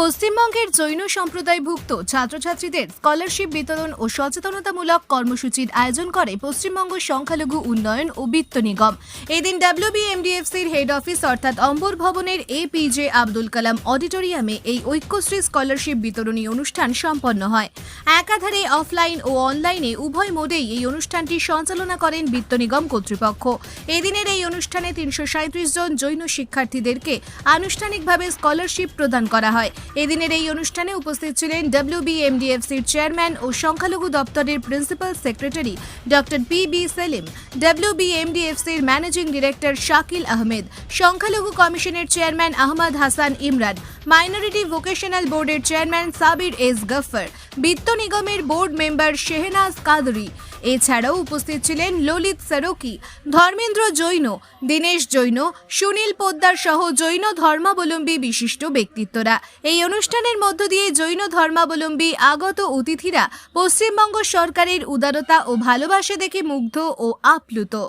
পশ্চিমবঙ্গের জৈন সম্প্রদায়ভুক্ত ছাত্রছাত্রীদের স্কলারশিপ বিতরণ ও সচেতনতামূলক কর্মসূচির আয়োজন করে পশ্চিমবঙ্গ সংখ্যালঘু উন্নয়ন ও বিত্ত নিগম। এদিন ডাব্লিউবিএমডিএফসির হেড অফিস অর্থাৎ অম্বর ভবনের এপিজে আব্দুল কালাম অডিটোরিয়ামে এই ঐক্যশ্রী স্কলারশিপ বিতরণী অনুষ্ঠান সম্পন্ন হয়। একাধারে অফলাইন ও অনলাইনে উভয় মোডেই এই অনুষ্ঠানটি সঞ্চালনা করেন বিত্ত নিগম কর্তৃপক্ষ। এদিনের এই অনুষ্ঠানে তিনশো জন জৈন শিক্ষার্থীদেরকে আনুষ্ঠানিকভাবে স্কলারশিপ প্রদান করা হয়। এদিনের এই অনুষ্ঠানে উপস্থিত ছিলেন ডাব্লিউবিএমডিএফসির চেয়ারম্যান ও সংখ্যালঘু দপ্তরের principal secretary doctor P B Selim ডাব্লিউবিএমডিএফসির managing director Shakil Ahmed, সংখ্যালঘু কমিশনের chairman Ahmad Hasan Imran, minority vocational বোর্ডের চেয়ারম্যান সাবির এস গফর, বিত্ত নিগমের বোর্ড মেম্বার শেহনাজ কাদরি এছাড়াও উপস্থিত ছিলেন ললিত সারোকি, ধর্মেন্দ্র জৈন, দীনেশ জৈন, সুনীল পোদ্দার সহ জৈন ধর্মাবলম্বী বিশিষ্ট ব্যক্তিত্বরা। এই অনুষ্ঠানের মধ্য দিয়ে জৈন ধর্মাবলম্বী আগত অতিথিরা পশ্চিমবঙ্গ সরকারের উদারতা ও ভালোবাসা দেখে মুগ্ধ ও আপ্লুত।